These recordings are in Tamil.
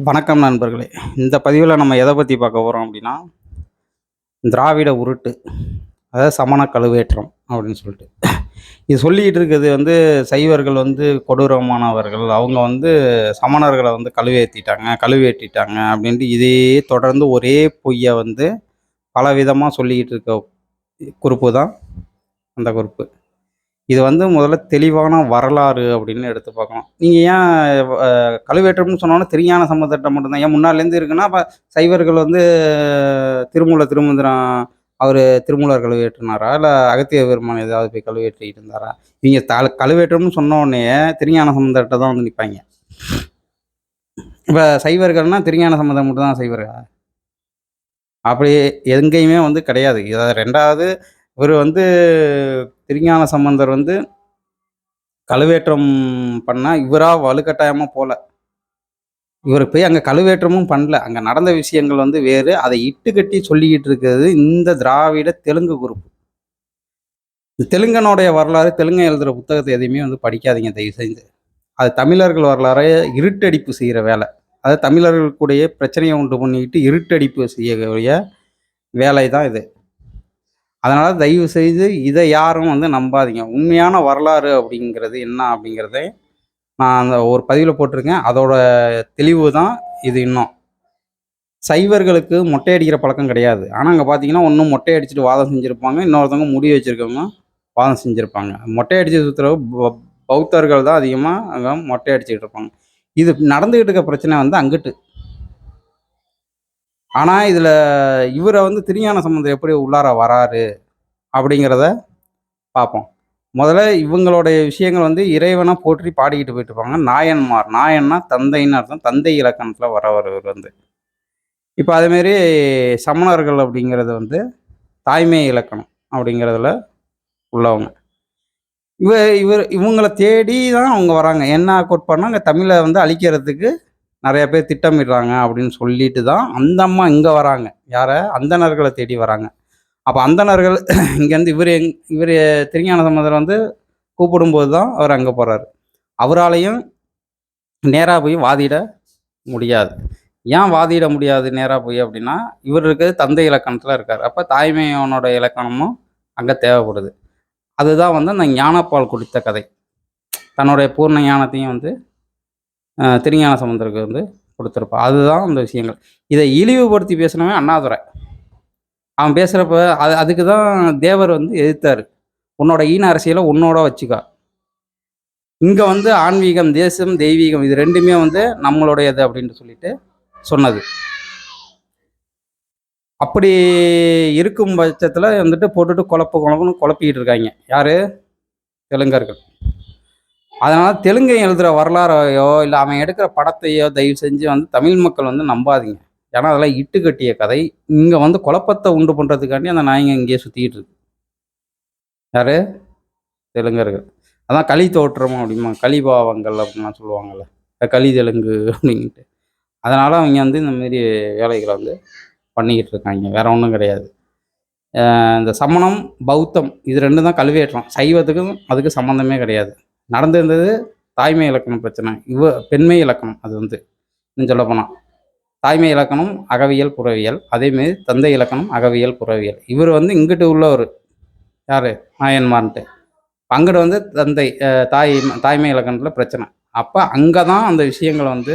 வணக்கம் நண்பர்களே. இந்த பதிவில் நம்ம எதை பற்றி பார்க்க போகிறோம் அப்படின்னா திராவிட உருட்டு அதாவது சமண கழுவேற்றம் அப்படின்னு சொல்லிட்டு. இது சொல்லிக்கிட்டு இருக்கிறது வந்து சைவர்கள் வந்து கொடூரமானவர்கள் அவங்க வந்து சமணர்களை வந்து கழுவேற்றிட்டாங்க கழுவேற்றிட்டாங்க அப்படின்ட்டு இதே தொடர்ந்து ஒரே பொய்யை வந்து பல விதமாக சொல்லிக்கிட்டு இருக்க குறிப்பு தான் அந்த குறிப்பு. இது வந்து முதல்ல தெளிவான வரலாறு அப்படின்னு எடுத்து பார்க்கணும். நீங்கள் ஏன் கழுவேற்றம்னு சொன்னோன்னா திரியான சம்மந்தட்டம் மட்டும்தான். ஏன் முன்னாலேருந்து இருக்குன்னா அப்போ சைவர்கள் வந்து திருமூல திருமந்திரம் அவர் திருமூலர் கழுவேற்றினாரா? இல்லை அகத்திய பெருமான் ஏதாவது போய் கழுவேற்றிட்டு இருந்தாரா? இவங்க த கழுவேற்றம்னு சொன்னோடனே திருஞான சம்பந்தத்தை தான் வந்து நிற்பாங்க இப்போ சைவர்கள்னா திருஞான சம்பந்தம் மட்டும் தான் சைவர்களா அப்படி எங்கேயுமே வந்து கிடையாது. இதாவது ரெண்டாவது இவர் வந்து திருஞான சம்பந்தர் வந்து கழுவேற்றம் பண்ணால் இவராக வலுக்கட்டாயமாக போகல இவர் போய் அங்கே கழுவேற்றமும் பண்ணல. அங்கே நடந்த விஷயங்கள் வந்து வேறு. அதை இட்டு கட்டி சொல்லிக்கிட்டு இருக்கிறது இந்த திராவிட தெலுங்கு குரூப். இந்த தெலுங்கனுடைய வரலாறு தெலுங்கை எழுதுகிற புத்தகத்தை எதையுமே வந்து படிக்காதீங்க தயவு செஞ்சு அது தமிழர்கள் வரலாறை இருட்டடிப்பு செய்கிற வேலை. அது தமிழர்களுக்குடைய பிரச்சனையை உண்டு பண்ணிக்கிட்டு இருட்டடிப்பு செய்யக்கூடிய வேலை தான் இது. அதனால் தயவு செய்து இதை யாரும் வந்து நம்பாதீங்க. உண்மையான வரலாறு அப்படிங்கிறது என்ன அப்படிங்கிறத நான் அந்த ஒரு பதிவில் போட்டிருக்கேன். அதோட தெளிவு தான் இது இன்னும். சைவர்களுக்கு மொட்டை அடிக்கிற பழக்கம் கிடையாது. ஆனால் அங்கே பார்த்தீங்கன்னா ஒன்றும் மொட்டை அடிச்சுட்டு வாதம் செஞ்சுருப்பாங்க இன்னொருத்தவங்க முடி வச்சுருக்கவங்க வாதம் செஞ்சுருப்பாங்க. மொட்டை அடித்து சுற்றுற பௌத்தர்கள் தான் அதிகமாக அங்கே மொட்டை அடிச்சுக்கிட்டு இருப்பாங்க. இது நடந்துக்கிட்டு இருக்க பிரச்சனை வந்து அங்கிட்டு. ஆனால் இதில் இவரை வந்து திருஞான சம்பந்தம் எப்படி உள்ளார வராரு அப்படிங்கிறத பார்ப்போம் முதல்ல இவங்களுடைய விஷயங்கள் வந்து இறைவனை போற்றி பாடிக்கிட்டு போயிட்டு இருப்பாங்க. நாயன்மார். நாயன்னா தந்தைன்னு அர்த்தம். தந்தை இலக்கணத்தில் வரவர் இவர் வந்து. இப்போ அதேமாரி சமணர்கள் அப்படிங்கிறது வந்து தாய்மை இலக்கணம் அப்படிங்கிறதுல உள்ளவங்க. இவ இவர் இவங்களை தேடி தான் அவங்க வராங்க. என்ன கோட்பாடுனா அங்கே தமிழை வந்து அழிக்கிறதுக்கு நிறைய பேர் திட்டமிடுறாங்க அப்படின்னு சொல்லிட்டு தான் அந்த அம்மா இங்கே வராங்க. யாரை? அந்தணர்களை தேடி வராங்க. அப்போ அந்தணர்கள் இங்கேருந்து இவர் எங் இவர் திருஞான சம்பந்தர் வந்து கூப்பிடும்போது தான் அவர் அங்கே போகிறாரு அவராலையும் நேராக போய் வாதிட முடியாது. ஏன் வாதிட முடியாது நேராக போய் அப்படின்னா இவர் இருக்கிறது தந்தை இலக்கணத்தில் இருக்கார். அப்போ தாய்மையோனோட இலக்கணமும் அங்கே தேவைப்படுது. அதுதான் வந்து அந்த ஞானப்பால் குடித்த கதை. தன்னுடைய பூர்ண ஞானத்தையும் வந்து திருஞான சம்பந்தருக்கு வந்து கொடுத்துருப்பா. அதுதான் அந்த விஷயங்கள். இதை இழிவுபடுத்தி பேசினவன் அண்ணாதுரை. அவன் பேசுகிறப்ப அது அதுக்கு தான் தேவர் வந்து எதிர்த்தார் உன்னோட ஈன அரசியலை உன்னோட வச்சுக்கா. இங்கே வந்து ஆன்மீகம் தேசம் தெய்வீகம் இது ரெண்டுமே வந்து நம்மளுடையது அப்படின்ட்டு சொல்லிட்டு சொன்னது. அப்படி இருக்கும் பட்சத்தில் வந்துட்டு போட்டுட்டு குழப்ப குழப்பம்னு குழப்பிக்கிட்டு இருக்காங்க. யார்? தெலுங்கர்கள். அதனால் தெலுங்கை எழுதுகிற வரலாறையோ இல்லை அவன் எடுக்கிற படத்தையோ தயவு செஞ்சு வந்து தமிழ் மக்கள் வந்து நம்பாதீங்க. ஏன்னா அதெல்லாம் இட்டு கட்டிய கதை. இங்கே வந்து குழப்பத்தை உண்டு பண்ணுறதுக்காண்டி அந்த நாய்ங்க இங்கேயே சுற்றிக்கிட்டு இருக்கு. யார்? தெலுங்கர்கள். அதான் களி தோற்றம் அப்படிமா களிபாவங்கள் அப்படின்லாம் சொல்லுவாங்கள்ல களி தெலுங்கு அப்படின்ட்டு. அதனால் அவங்க வந்து இந்த மாதிரி வேலைகளை வந்து பண்ணிக்கிட்டு இருக்காங்க. வேற ஒன்றும் கிடையாது. இந்த சமணம் பௌத்தம் இது ரெண்டு தான் கல்வியேற்றம் சைவத்துக்கும் அதுக்கு சம்மந்தமே கிடையாது. நடந்திருந்தது தாய்மை இலக்கணம் பிரச்சனை இவ பெண்மை இலக்கணம் அது வந்து இன்னும் சொல்லப்போனால் தாய்மை இலக்கணம் அகவியல் புறவியல். அதேமாரி தந்தை இலக்கணம் அகவியல் புறவியல். இவர் வந்து இங்கிட்டு உள்ளவர். யார்? நாயன்மார்ன்ட்டு. அங்கிட்டு வந்து தந்தை தாய் தாய்மை இலக்கணத்தில் பிரச்சனை. அப்போ அங்கே தான் அந்த விஷயங்களை வந்து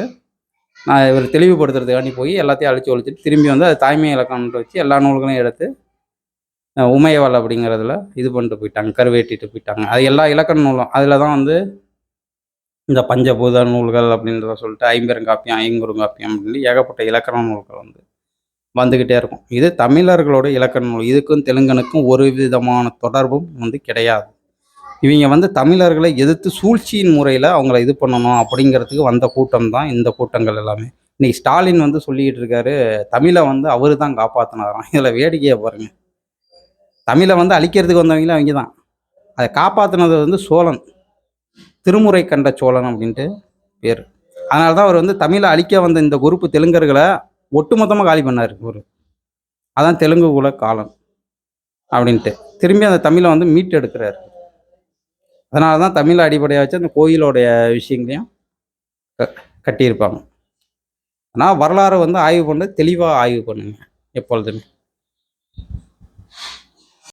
நான் இவர் தெளிவுபடுத்துறதுக்காண்டி போய் எல்லாத்தையும் அழிச்சு ஒழிச்சிட்டு திரும்பி வந்து அது தாய்மை இலக்கணத்தை வச்சு எல்லா நூல்களையும் எடுத்து உமையவள் அப்படிங்கிறதுல இது பண்ணிட்டு போயிட்டாங்க கருவேட்டிட்டு போயிட்டாங்க. அது எல்லா இலக்கண நூலும். அதில் தான் வந்து இந்த பஞ்சபூத நூல்கள் அப்படின்றத சொல்லிட்டு ஐம்பெருங்காப்பியம் ஐங்குறுங்காப்பியம் அப்படின்னு ஏகப்பட்ட இலக்கண நூல்கள் வந்து வந்துக்கிட்டே இருக்கும். இது தமிழர்களோட இலக்கண நூல். இதுக்கும் தெலுங்கனுக்கும் ஒரு விதமான தொடர்பும் வந்து கிடையாது. இவங்க வந்து தமிழர்களை எதிர்த்து சூழ்ச்சியின் முறையில் அவங்கள இது பண்ணணும் அப்படிங்கிறதுக்கு வந்த கூட்டம் தான் இந்த கூட்டங்கள் எல்லாமே. இன்னைக்கு ஸ்டாலின் வந்து சொல்லிக்கிட்டு இருக்காரு தமிழை வந்து அவரு தான் காப்பாற்றினாராம் இதில் வேடிக்கையை பாருங்க. தமிழை வந்து அழிக்கிறதுக்கு வந்தவங்களே அவங்க தான் அதை காப்பாற்றினது வந்து சோழன். திருமுறை கண்ட சோழன் அப்படின்ட்டு பேர். அதனால தான் அவர் வந்து தமிழை அழிக்க வந்த இந்த குரூப்பு தெலுங்கர்களை ஒட்டுமொத்தமாக காலி பண்ணார் ஒரு அதான் தெலுங்கு குல காலன் அப்படின்ட்டு. திரும்பி அந்த தமிழை வந்து மீட்டு எடுக்கிறார். அதனால தான் தமிழை அடிப்படையாக வச்சு அந்த கோயிலோடைய விஷயங்களையும் க- கட்டியிருப்பாங்க. ஆனால் வரலாறு வந்து ஆய்வு பண்ண தெளிவாக ஆய்வு பண்ணுங்க எப்பொழுதுமே.